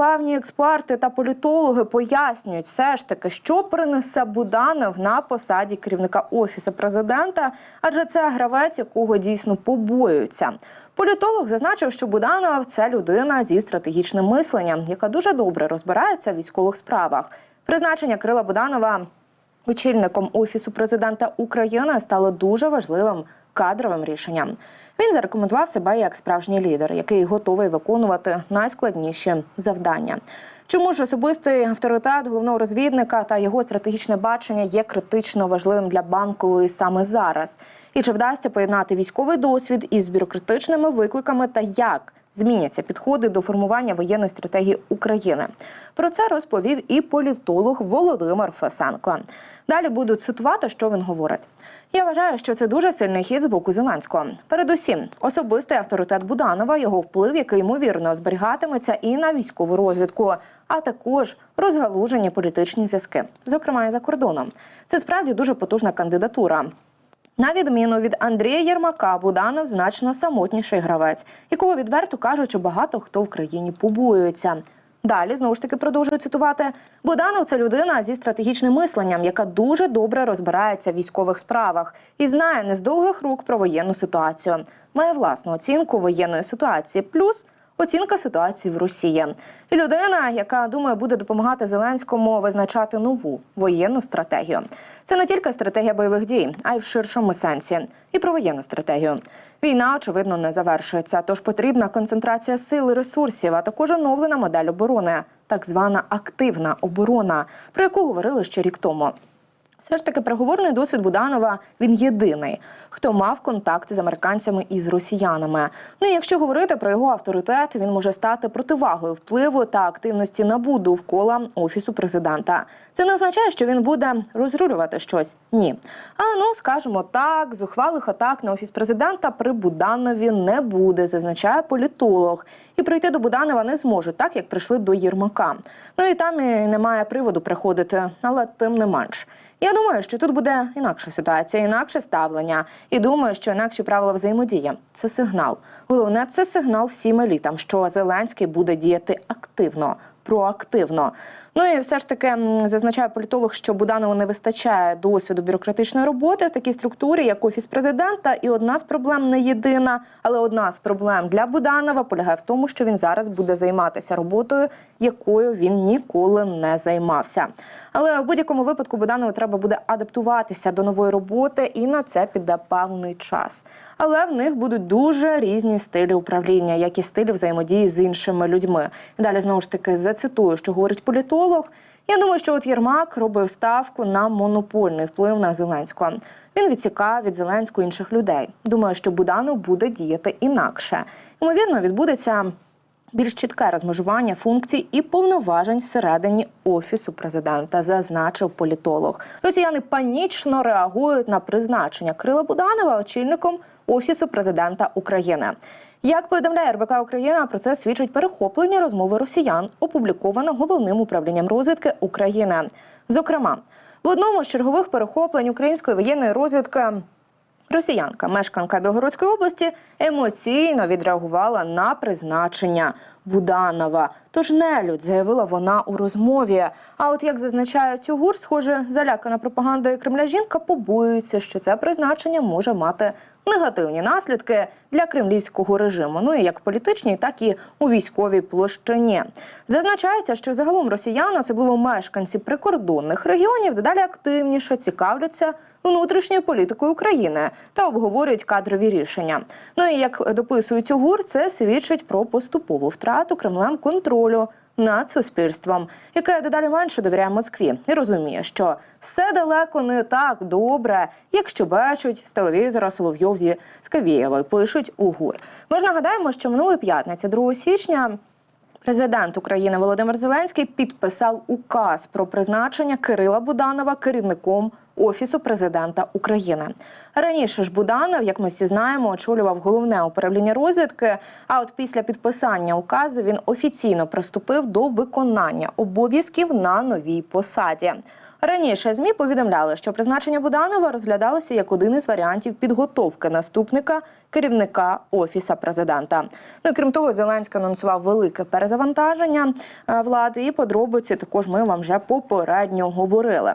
певні експерти та політологи пояснюють все ж таки, що принесе Буданов на посаді керівника офісу президента, адже це гравець, якого дійсно побоюються. Політолог зазначив, що Буданов це людина зі стратегічним мисленням, яка дуже добре розбирається в військових справах. Призначення Крила Буданова очільником офісу президента України стало дуже важливим кадровим рішенням. Він зарекомендував себе як справжній лідер, який готовий виконувати найскладніші завдання. Чому ж особистий авторитет головного розвідника та його стратегічне бачення є критично важливим для банкової саме зараз? І чи вдасться поєднати військовий досвід із бюрократичними викликами та як зміняться підходи до формування воєнної стратегії України? Про це розповів і політолог Володимир Фесенко. Далі буду цитувати, що він говорить. Я вважаю, що це дуже сильний хід з боку Зеленського. Передусім, особистий авторитет Буданова, його вплив, який ймовірно зберігатиметься і на військову розвідку, а також розгалужені політичні зв'язки, зокрема і за кордоном. Це справді дуже потужна кандидатура. На відміну від Андрія Єрмака, Буданов значно самотніший гравець, якого відверто кажучи, багато хто в країні побоюється. Далі знову ж таки продовжую цитувати. Буданов це людина зі стратегічним мисленням, яка дуже добре розбирається в військових справах і знає не з довгих рук про воєнну ситуацію. Має власну оцінку воєнної ситуації, плюс оцінка ситуації в Росії. І людина, яка думаю, буде допомагати Зеленському визначати нову воєнну стратегію. Це не тільки стратегія бойових дій, а й в ширшому сенсі. І про воєнну стратегію. Війна, очевидно, не завершується, тож потрібна концентрація сил і ресурсів, а також оновлена модель оборони, так звана активна оборона, про яку говорили ще рік тому. Все ж таки, переговорний досвід Буданова він єдиний, хто мав контакти з американцями і з росіянами. Ну і якщо говорити про його авторитет, він може стати противагою впливу та активності НАБУ довкола офісу президента. Це не означає, що він буде розрулювати щось. Ні. Але ну скажімо так, зухвалих атак на офіс президента при Буданові не буде, зазначає політолог. І прийти до Буданова не зможуть, так як прийшли до Єрмака. Ну і там і немає приводу приходити, але тим не менш. Я думаю, що тут буде інакша ситуація, інакше ставлення. І думаю, що інакші правила взаємодії це сигнал. Головне, це сигнал всім елітам, що Зеленський буде діяти активно. Проактивно, ну і все ж таки зазначає політолог, що Буданову не вистачає досвіду бюрократичної роботи в такій структурі, як офіс президента. І одна з проблем не єдина, але одна з проблем для Буданова полягає в тому, що він зараз буде займатися роботою, якою він ніколи не займався. Але в будь-якому випадку Буданову треба буде адаптуватися до нової роботи, і на це піде певний час. Але в них будуть дуже різні стилі управління, як і стилі взаємодії з іншими людьми. Далі знову ж таки зацитую, що говорить політолог. Я думаю, що от Єрмак робив ставку на монопольний вплив на Зеленського. Він відсікав від Зеленського інших людей. Думаю, що Буданов буде діяти інакше. Ймовірно, відбудеться більш чітке розмежування функцій і повноважень всередині офісу президента, зазначив політолог. Росіяни панічно реагують на призначення Крила Буданова очільником офісу президента України. Як повідомляє РБК Україна, про це свідчить перехоплення розмови росіян, опубліковано головним управлінням розвідки України. Зокрема, в одному з чергових перехоплень української воєнної розвідки Росіянка, мешканка Білгородської області, емоційно відреагувала на призначення Буданова. Тож нелюдь заявила вона у розмові. А от як зазначає Цюгур, схоже, залякана пропагандою Кремля жінка побоюється, що це призначення може мати негативні наслідки для кремлівського режиму. Ну і як політичній, так і у військовій площині. Зазначається, що загалом росіяни, особливо мешканці прикордонних регіонів, дедалі активніше цікавляться внутрішньою політикою України та обговорюють кадрові рішення. Ну і як дописують УГУР, це свідчить про поступову втрату Кремлем контролю над суспільством, яке дедалі менше довіряє Москві, і розуміє, що все далеко не так добре, якщо бачать з телевізора Соловйов зі Скавієвою, пишуть УГУР. Ми ж нагадаємо, що минулої п'ятниці, 2 січня. Президент України Володимир Зеленський підписав указ про призначення Кирила Буданова керівником Офісу президента України. Раніше ж Буданов, як ми всі знаємо, очолював головне управління розвідки. А от після підписання указу він офіційно приступив до виконання обов'язків на новій посаді. Раніше змі повідомляли, що призначення Буданова розглядалося як один із варіантів підготовки наступника керівника офіса президента. Ну крім того, Зеленський анонсував велике перезавантаження е, влади. І подробиці також ми вам вже попередньо говорили.